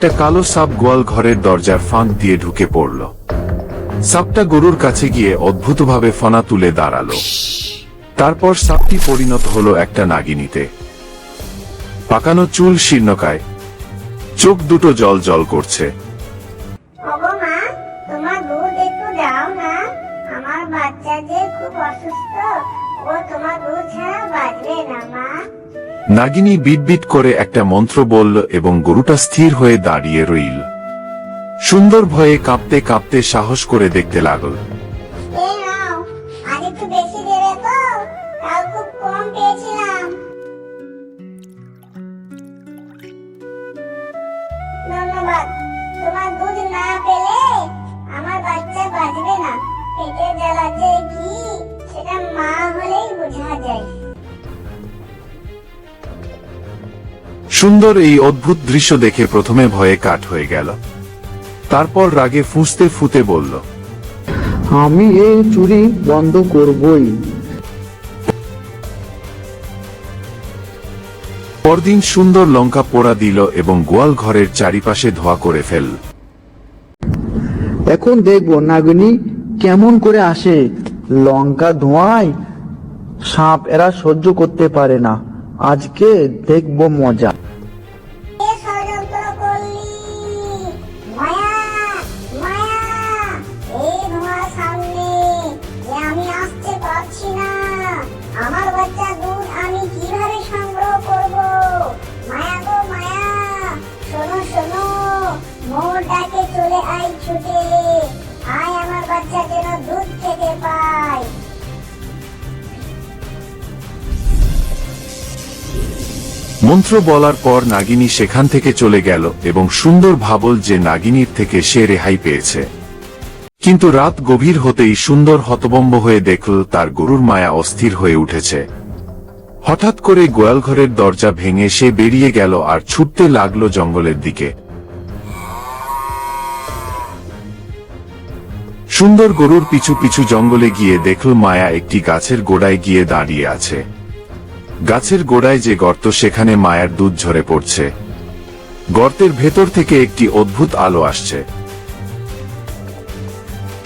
একটা কালো সাপ গোয়াল ঘরের দরজার ফাঁক দিয়ে ঢুকে পড়ল। সাপটা গরুর কাছে গিয়ে অদ্ভুতভাবে ফনা তুলে দাঁড়াল। তারপর সাপটি পরিণত হল একটা নাগিনীতে। পাকানো চুল শীর্ণকায়। চোখ দুটো জল জল করছে। নাগিনী বিটবিট করে একটা মন্ত্র বলল এবং গরুটা স্থির হয়ে দাঁড়িয়ে রইল। সুন্দর ভয়ে কাঁপতে কাঁপতে সাহস করে দেখতে লাগল। আমার না। পেটের জ্বালা যে কি সেটা মা হলেই বোঝা যায়। সুন্দর এই অদ্ভুত দৃশ্য দেখে প্রথমে ভয়ে কাঠ হয়ে গেল। তারপর রাগে ফুঁসতে ফুতে বলল আমি এই চুরি বন্ধ করবই। পরদিন সুন্দর লঙ্কা পোড়া দিল এবং গোয়াল ঘরের চারিপাশে ধোয়া করে ফেল। এখন দেখব নাগিনী কেমন করে আসে। লঙ্কা ধোঁয়ায় সাপ এরা সহ্য করতে পারে না। আজকে দেখব মজা। মন্ত্র বলার পর নাগিনী সেখান থেকে চলে গেল এবং সুন্দর ভাবল যে নাগিনীর থেকে সে রেহাই পেয়েছে। কিন্তু রাত গভীর হতেই সুন্দর হতবম্ব হয়ে দেখল তার গরুর মায়া অস্থির হয়ে উঠেছে। হঠাৎ করে গোয়ালঘরের দরজা ভেঙে সে বেরিয়ে গেল আর ছুটতে লাগল জঙ্গলের দিকে। সুন্দর গরুর পিছু পিছু জঙ্গলে গিয়ে দেখল মায়া একটি গাছের গোড়ায় গিয়ে দাঁড়িয়ে আছে। গাছের গোড়ায় যে গর্ত সেখানে মায়ার দুধ ঝরে পড়ছে। গর্তের ভেতর থেকে একটি অদ্ভুত আলো আসছে।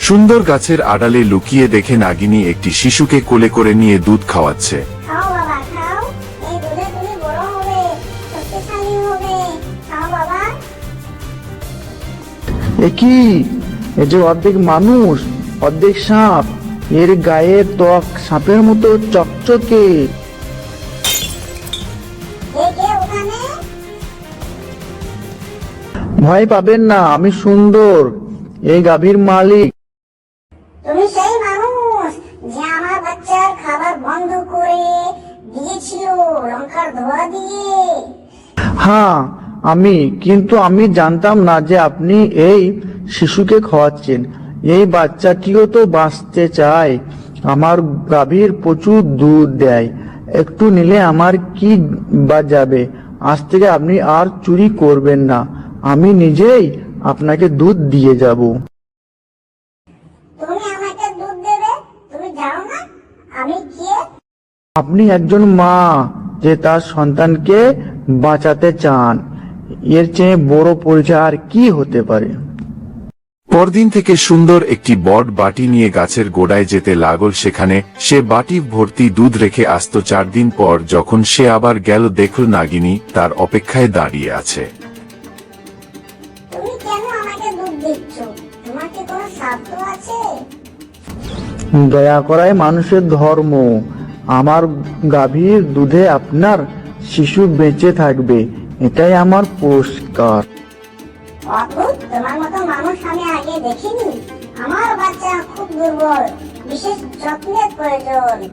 সুন্দর গাছের আড়ালে লুকিয়ে দেখে নাগিনী একটি শিশুকে কোলে করে নিয়ে দুধ খাওয়াচ্ছে। কি? এ যে অর্ধেক মানুষ অর্ধেক সাপ এর গায়ের ত্বক সাপের মতো চকচকে। ভয় পাবেন না আমি সুন্দর। এই গাভীর মালিক। তুমি সেই মানুষ যে আমার বাচ্চার খাবার বন্ধ করে দিয়েছিল লঙ্কার ধোয়া দিয়ে? হ্যাঁ আমি কিন্তু আমি জানতাম না যে আপনি এই শিশুকে খাওয়াচ্ছেন। এই বাচ্চাটিও তো বাঁচতে চায়। আমার গাভীর প্রচুর দুধ দেয়। একটু নিলে আমার কি বা যাবে? আজ থেকে আপনি আর চুরি করবেন না। আমি নিজেই আপনাকে দুধ দিয়ে যাব। তুমি আমাকে দুধ দেবে? তুমি জানো না? আমি কে আপনি একজন মা যে তার সন্তানকে বাঁচাতে চান। এর চেয়ে বড় পরিচয় আর কি হতে পারে? পরদিন থেকে সুন্দর একটি বট বাটি নিয়ে গাছের গোড়ায় যেতে লাগল সেখানে। সে বাটি ভর্তি দুধ রেখে আসতো চার দিন পর যখন সে আবার গেল দেখল নাগিনী তার অপেক্ষায় দাঁড়িয়ে আছে। দয়া করাই মানুষের ধর্ম। আমার গাভীর দুধে আপনার শিশু বেঁচে থাকবে। এটাই আমার পুরস্কার। অদ্ভুত তোমার মতো মানুষ আমি আগে দেখিনি। আমার বাচ্চা খুব দুর্বল বিশেষ যত্নের প্রয়োজন।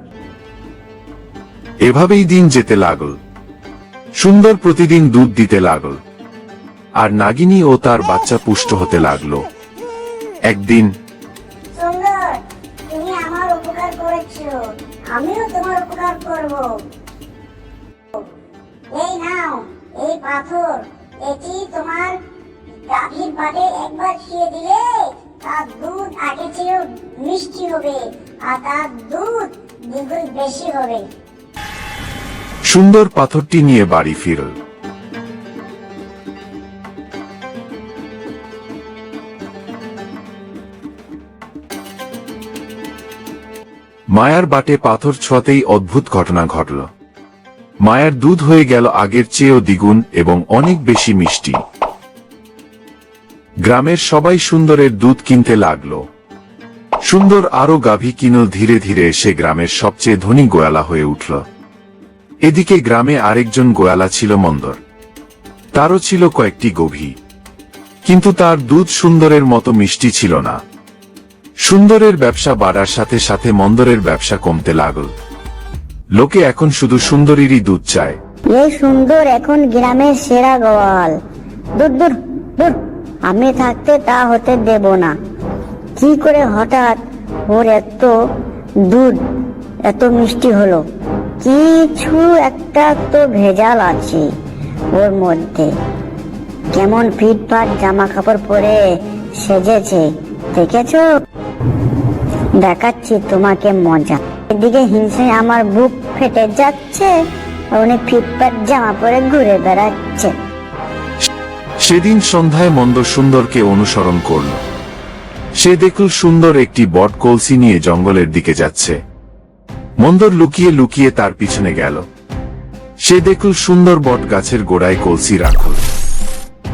এভাবেই দিন যেতে লাগল। সুন্দর প্রতিদিন দুধ দিতে লাগল। আর নাগিনী ও তার বাচ্চা পুষ্ট হতে লাগল। একদিন উপকার করেছ। আমিও তোমার উপকার করব। এই নাও, এই পাথর। এটি তোমার গাভীর পাটে একবার খেয়ে দিলে তার দুধ আগে চেয়েও মিষ্টি হবে, আর তার দুধ দ্বিগুণ বেশি হবে। সুন্দর পাথরটি নিয়ে বাড়ি ফিরল। মায়ার বাটে পাথর ছোঁয়াতেই অদ্ভুত ঘটনা ঘটল। মায়ার দুধ হয়ে গেল আগের চেয়েও দ্বিগুণ এবং অনেক বেশি মিষ্টি। গ্রামের সবাই সুন্দরের দুধ কিনতে লাগল। সুন্দর আরও গাভী কিনল ধীরে ধীরে সে গ্রামের সবচেয়ে ধনী গোয়ালা হয়ে উঠল। এদিকে গ্রামে আরেকজন গোয়ালা ছিল মন্দর। তারও ছিল কয়েকটি গভী। কিন্তু তার দুধ সুন্দরের মতো মিষ্টি ছিল না। সুন্দরের ব্যবসা বাড়ার সাথে সাথে মন্দরের ব্যবসা কমতে লাগল। লোকে এখন শুধু সুন্দরীরই দুধ চায়। এই সুন্দর এখন গ্রামের সেরা গোয়াল। দূর দূর দূর। আমি থাকতে তা হতে দেব না। কি করে হঠাৎ ওর এত দুধ, এত মিষ্টি হলো? কিছু একটা তো ভেজাল আছে ওর মধ্যে। কেমন ফিটফাট জামা কাপড় পরে সেজেছে, দেখেছ? দেখাচ্ছি তোমাকে মজা। এদিকে হিংসায় আমার বুক ফেটে যাচ্ছে উনি ফিটফাট জামা পরে ঘুরে বেড়াচ্ছে। সেদিন সন্ধ্যায় মন্দ সুন্দরকে অনুসরণ করল। সে দেখল সুন্দর একটি বট কলসি নিয়ে জঙ্গলের দিকে যাচ্ছে। মন্দর লুকিয়ে লুকিয়ে তার পিছনে গেল। সে দেখল সুন্দর বট গাছের গোড়ায় কলসি রাখল।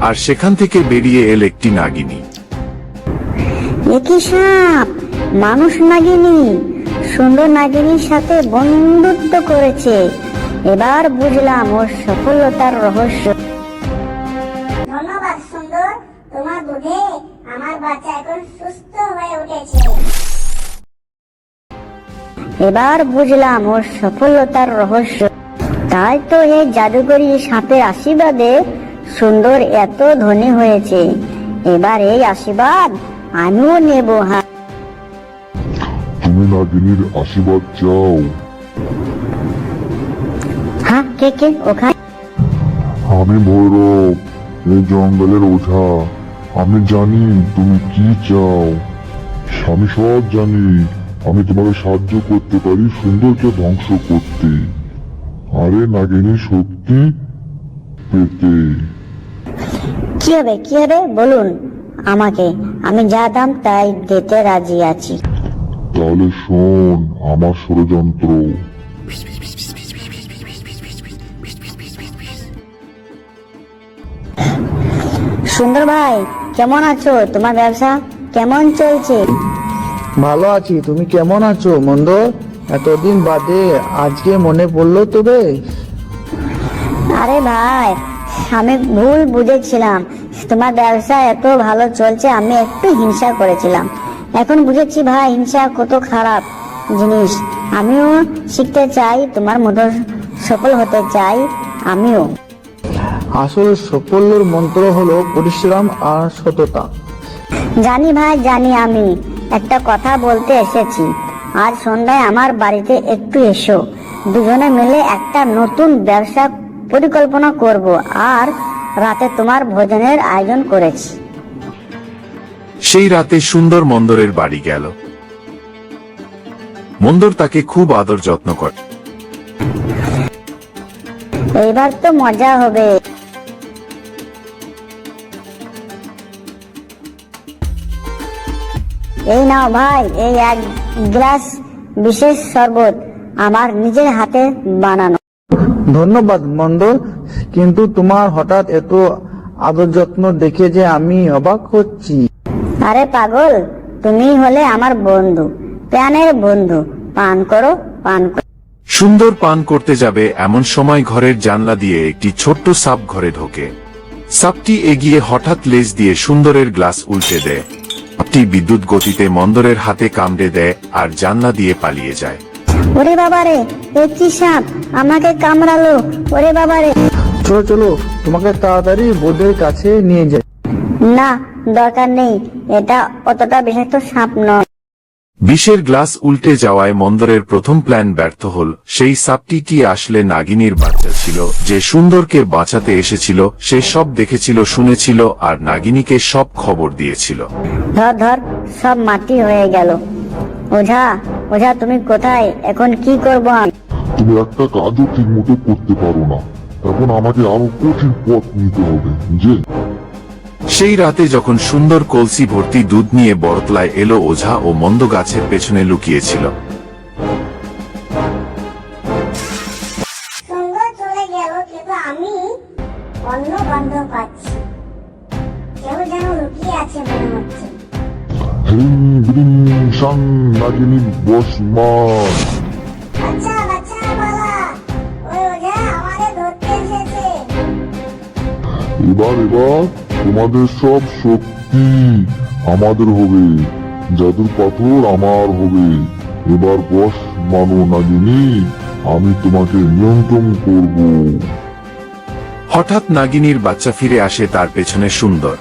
আর সেখান থেকে বেরিয়ে এল একটি নাগিনী। একই সাপ। মানুষ নাগিনী সুন্দর নাগিনীর সাথে বন্ধুত্ব করেছে। এবার বুঝলাম ওর সফলতার রহস্য। ধন্যবাদ সুন্দর। তোমার দুধে আমার বাচ্চা এখন সুস্থ হয়ে উঠেছে। এবার বুঝলাম ওর সফলতার রহস্য। তাই তো এই জাদুকরি সাপের আশীর্বাদে সুন্দর এত ধনী হয়েছে। এবার এই আশীর্বাদ আমিও নেব হ্যাঁ। তুমি নাগিনীর আশীর্বাদ চাও। হ্যাঁ কে কে? ওখানে? আমি ভৈরব এই জঙ্গলের ওঝা। আমি জানি তুমি কি চাও। আমি সব জানি। আমি তোমাকে সাহায্য করতে পারি সুন্দরকে ধ্বংস করতে। আরে নাগিনী শক্তি পেতে। কি হবে কি হবে? বলুন। আমাকে। আমি যা দাম তাই দিতে রাজি আছি। তাহলে শোন আমার ষড়যন্ত্র। সুন্দর ভাই কেমন আছো? তোমার ব্যবসা কেমন চলছে? ভালো আছি তুমি কেমন আছো মন্দ? এতদিন বাদে আজকে মনে পড়ল তবে আরে ভাই আমি ভুল বুঝেছিলাম। তোমার ব্যবসা এত ভালো চলছে আমি একটু হিংসা করেছিলাম। এখন বুঝেছি ভাই হিংসা কত খারাপ জিনিস। আমিও শিখতে চাই তোমার মতো সফল হতে চাই আমিও। আসল সাফল্যের মন্ত্র হলো পরিশ্রম আর সততা। জানি ভাই জানি আমি। একটা কথা বলতে এসেছি। আজ সন্ধ্যায় আমার বাড়িতে একটু এসো। দুজনে মিলে একটা নতুন ব্যবসা পরিকল্পনা করব। আর রাতে তোমার ভোজনের আয়োজন করেছি। সেই রাতে সুন্দর মন্দরের বাড়ি গেল। মন্দর তাকে খুব আদর যত্ন করে। এইবার তো মজা হবে। এই নাও ভাই এই এক গ্লাস বিশেষ শরবত আমার নিজের হাতে বানানো। ধন্যবাদ মন্দ কিন্তু তোমার হঠাৎ এত আদর যত্ন দেখে যে আমি অবাক হচ্ছি। আরে পাগল তুমি হলে আমার বন্ধু প্রাণের বন্ধু। পান করো পান করো সুন্দর পান করতে যাবে এমন সময় ঘরের জানলা দিয়ে একটি ছোট্ট সাপ ঘরে ঢোকে। সাপটি এগিয়ে হঠাৎ লেজ দিয়ে সুন্দরের গ্লাস উল্টে দেয়। সাপটি বিদ্যুৎ গতিতে মন্দরের হাতে কামড়ে দেয় আর জানলা দিয়ে পালিয়ে যায়। ওরে বাবারে এ কি সাপ? আমাকে কামড়ালো। ওরে বাবারে। চলো চলো তোমাকে তাড়াতাড়ি বোধের কাছে নিয়ে যাই। না দরকার নেই। এটা অতটা বিষাক্ত সাপ নয়। বিষের গ্লাস উল্টে যাওয়ায় মন্দরের প্রথম প্ল্যান ব্যর্থ হল। সেই সাপটি কি আসলে নাগিনীর বাচ্চা ছিল যে সুন্দরকে বাঁচাতে এসেছিল সে সব দেখেছিল শুনেছিল আর নাগিনীকে সব খবর দিয়েছিল। ধর ধর সব মাটি হয়ে গেল। ওঝা ওঝা তুমি কোথায়? এখন কি করব আমি? তুমি একটা কাজও ঠিক মতো করতে পারো না। এখন আমাকে আরও কঠিন পথ নিতে হবে যে সেই রাতে যখন সুন্দর কলসি ভর্তি দুধ নিয়ে বরতলায় এলো ওঝা ও মন্দ গাছের পেছনে লুকিয়েছিল। অন্য বন্ধ পাচ্ছি। কেউ যেন লুকিয়ে আছে মনে হচ্ছে। হ্রিং ব্রিং সাং নাগিনী বসমান এবার এবার তোমাদের সব শক্তি আমাদের হবে, জাদুর পাথর আমার হবে। এবার বস, মানো নাগিনী আমি তোমাকে নিয়ন্ত্রণ করব। হঠাৎ নাগিনীর বাচ্চা ফিরে আসে তার পেছনে সুন্দর।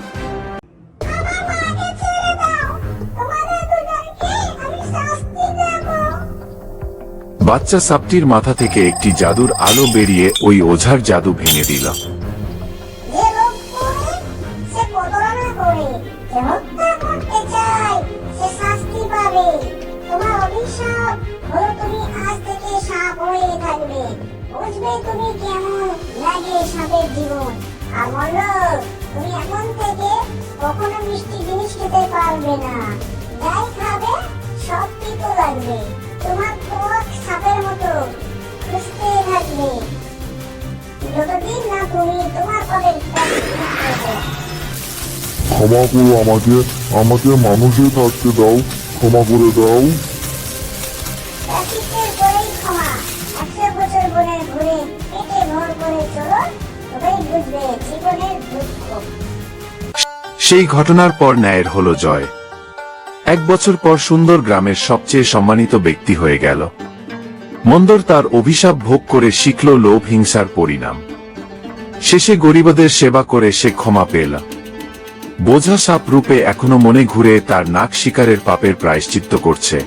বাচ্চা সাপটির মাথা থেকে একটি জাদুর আলো বেরিয়ে ওই ওঝার জাদু ভেঙে দিল। ক্ষমা করো আমাকে আমাকে মানুষে থাকতে দাও ক্ষমা করে দাও। সেই ঘটনার পর ন্যায়ের হলো জয়। এক বছর পর সুন্দর গ্রামের সবচেয়ে সম্মানিত ব্যক্তি হয়ে গেল। মন্দর তার অভিশাপ ভোগ করে শিখল লোভ হিংসার পরিণাম। শেষে গরিবদের সেবা করে সে ক্ষমা পেল। বোঝা সাপ রূপে এখনও মনে ঘুরে তার নাক শিকারের পাপের প্রায়শ্চিত্ত করছে।